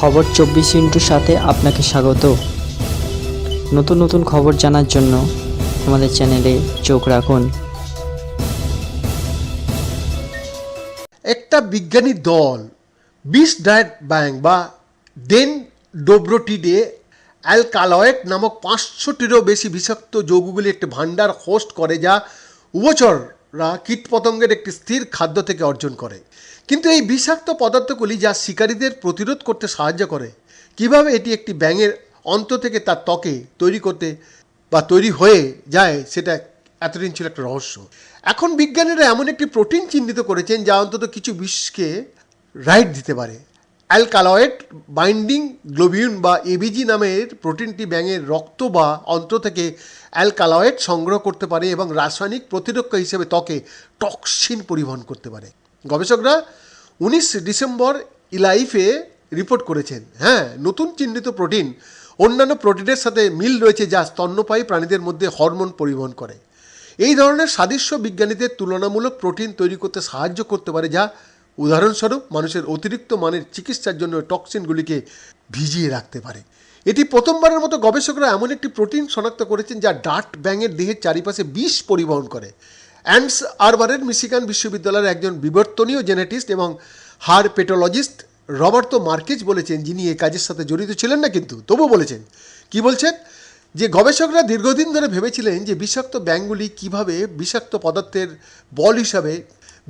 খবর চব্বিশ ইন্টুর সাথে আপনাকে স্বাগত। নতুন নতুন খবর জানার জন্য আমাদের চ্যানেলে চোখ রাখুন। একটা বিজ্ঞানী দল, বিশ ডায়েট ব্যাংক বা ডেন ডোব্রোটিডে অ্যালকালয়েড নামক পাঁচশোটিরও বেশি বিষাক্ত যৌগগুলি একটি ভাণ্ডার হোস্ট করে, যা উভচররা কীটপতঙ্গের একটি স্থির খাদ্য থেকে অর্জন করে। কিন্তু এই বিষাক্ত পদার্থগুলি যা শিকারীদের প্রতিরোধ করতে সাহায্য করে, কীভাবে এটি একটি ব্যাঙের অন্ত থেকে তার ত্বকে তৈরি করতে বা তৈরি হয়ে যায়, সেটা এতদিন ছিল একটা রহস্য। এখন বিজ্ঞানীরা এমন একটি প্রোটিন চিহ্নিত করেছেন যা অন্তত কিছু বিষকে রাইট দিতে পারে। অ্যালকালয়েড বাইন্ডিং গ্লোবিউন বা এবিজি নামের প্রোটিনটি ব্যাঙের রক্ত বা অন্ত্র থেকে অ্যালকালয়েড সংগ্রহ করতে পারে এবং রাসায়নিক প্রতিরক্ষা হিসেবে ত্বকে টক্সিন পরিবহন করতে পারে। গবেষকরা উনিশ ডিসেম্বর ইলাইফে রিপোর্ট করেছেন হ্যাঁ নতুন চিহ্নিত প্রোটিন অন্যান্য প্রোটিনের সাথে মিল রয়েছে যা স্তন্যপায়ী প্রাণীদের মধ্যে হরমোন পরিবহন করে। এই ধরনের সাদৃশ্য বিজ্ঞানীদের তুলনামূলক প্রোটিন তৈরি করতে সাহায্য করতে পারে যা উদাহরণস্বরূপ, মানুষের অতিরিক্ত মানের চিকিৎসার জন্য টক্সিনগুলিকে ভিজিয়ে রাখতে পারে। এটি প্রথমবারের মতো গবেষকরা এমন একটি প্রোটিন শনাক্ত করেছেন যা ডাট ব্যাঙের দেহের চারিপাশে বিষ পরিবহন করে। অ্যান্ডস আরবারের মিশিগান বিশ্ববিদ্যালয়ের একজন বিবর্তনীয় জেনেটিস্ট এবং হার পেটোলজিস্ট রবার্তো মার্কেজ বলেছেন, যিনি এই কাজের সাথে জড়িত ছিলেন না কিন্তু তবু বলেছেন। কি বলছেন? যে গবেষকরা দীর্ঘদিন ধরে ভেবেছিলেন যে বিষাক্ত ব্যাঙগুলি কীভাবে বিষাক্ত পদার্থের বল হিসাবে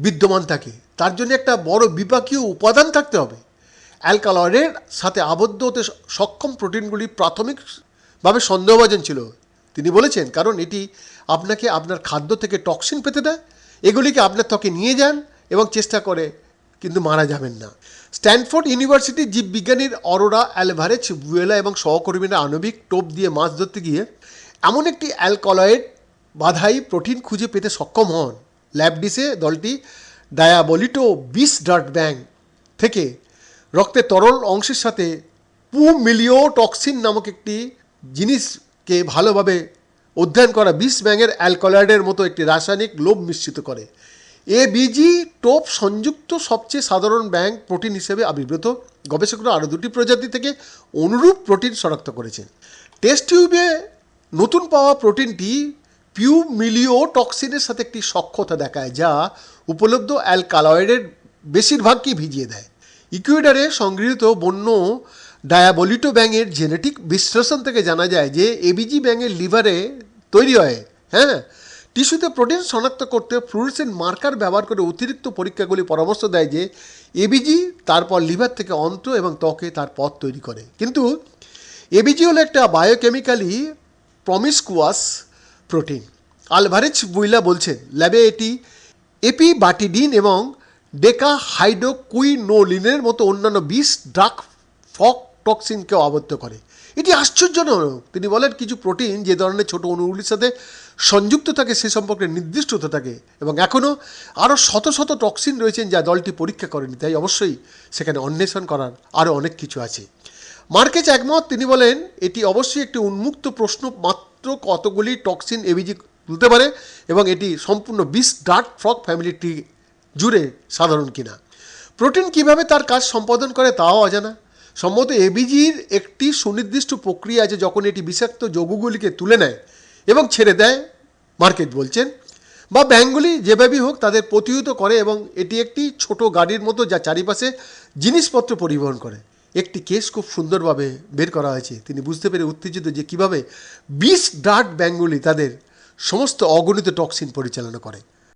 বিদ্যমান থাকে। তার জন্য একটা বড় বিপাকীয় উপাদান থাকতে হবে। অ্যালকালয়েডের সাথে আবদ্ধ হতে সক্ষম প্রোটিনগুলি প্রাথমিকভাবে সন্দেহভাজন ছিল। তিনি বলেছেন, কারণ এটি আপনাকে আপনার খাদ্য থেকে টক্সিন পেতে দেয়। এগুলিকে আপনার ত্বকে নিয়ে যান এবং চেষ্টা করে কিন্তু মারা যাবেন না। স্ট্যানফোর্ড ইউনিভার্সিটি জীববিজ্ঞানীর অরোরা অ্যালভারেজ বুয়েলা এবং সহকর্মীরা আণবিক টোপ দিয়ে মাছ ধরতে গিয়ে এমন একটি অ্যালকলয়েড বাধাই প্রোটিন খুঁজে পেতে সক্ষম হন। ল্যাবডিসে দলটি ডায়াবলিটো বিস ডার্ট ব্যাং থেকে রক্তের তরল অংশের সাথে পু মিলিও টক্সিন নামক একটি জিনিসকে ভালোভাবে অধ্যয়ন করা বিষ ব্যাঙের অ্যালকলয়েডের মতো একটি রাসায়নিক লোভ মিশ্রিত করে। এ বিজি টোপ সংযুক্ত সবচেয়ে সাধারণ ব্যাঙ প্রোটিন হিসেবে আবির্ভূত। গবেষকরা আরও দুটি প্রজাতি থেকে অনুরূপ প্রোটিন শনাক্ত করেছেন। টেস্ট টিউবে নতুন পাওয়া প্রোটিনটি পিউ মিলিও টক্সিনের সাথে একটি সক্ষতা দেখায় যা উপলব্ধ অ্যালকালয়েডের বেশিরভাগকেই ভিজিয়ে দেয়। ইকুয়েডারে সংগৃহীত বন্য ডায়াবলিটো ব্যাঙের জেনেটিক বিশ্লেষণ থেকে জানা যায় যে এবিজি ব্যাঙের লিভারে তৈরি হয় হ্যাঁ? টিস্যুতে প্রোটিন শনাক্ত করতে ফ্লুরেসেন্ট মার্কার ব্যবহার করে অতিরিক্ত পরীক্ষাগুলি পরামর্শ দেয় যে এবিজি তারপর লিভার থেকে অন্ত্র এবং ত্বকে তার পথ তৈরি করে। কিন্তু এবিজি হলো একটা বায়োকেমিক্যালি প্রমিসকুয়াস প্রোটিন আলভারেজ বুইলা বলছেন ল্যাবে এটি এপি বাটিডিন এবং ডেকা হাইড্রোকুইনোলিনের মতো অন্যান্য বিষ ড্রাক ফক টক্সিনকেও আবদ্ধ করে। এটি আশ্চর্যজনক। তিনি বলেন, কিছু প্রোটিন যে ধরনের ছোট অণুগুলির সাথে সংযুক্ত থাকে, সে সম্পর্কে নির্দিষ্ট হতে থাকে এবং এখনও আরও শত শত টক্সিন রয়েছেন যা দলটি পরীক্ষা করেনি। তাই অবশ্যই সেখানে অন্বেষণ করার আরও অনেক কিছু আছে। মার্কেজ একমত। তিনি বলেন, এটি অবশ্যই একটি উন্মুক্ত প্রশ্ন মাত্র কতগুলি টক্সিন এবিজি তুলতে পারে এবং এটি সম্পূর্ণ বিষ ডার্ট ফ্রক ফ্যামিলিটি জুড়ে সাধারণ কিনা? প্রোটিন কীভাবে তার কাজ সম্পাদন করে তাও অজানা। সম্ভবত এবিজির একটি সুনির্দিষ্ট প্রক্রিয়া আছে যখন এটি বিষাক্ত যৌগগুলিকে তুলে নেয় এবং ছেড়ে দেয়, মার্কেট বলছেন। বা ব্যাঙ্কগুলি যেভাবেই হোক তাদের প্রতিহত করে এবং এটি একটি ছোট গাড়ির মতো যা চারিপাশে জিনিসপত্র পরিবহন করে। একটি কেস খুব সুন্দরভাবে বের করা হয়েছে। তিনি বুঝতে পেরে উত্তেজিত যে কীভাবে বিষ ডার্ট ব্যাঙ্কগুলি তাদের সমস্ত অগণিত টক্সিন পরিচালনা করে।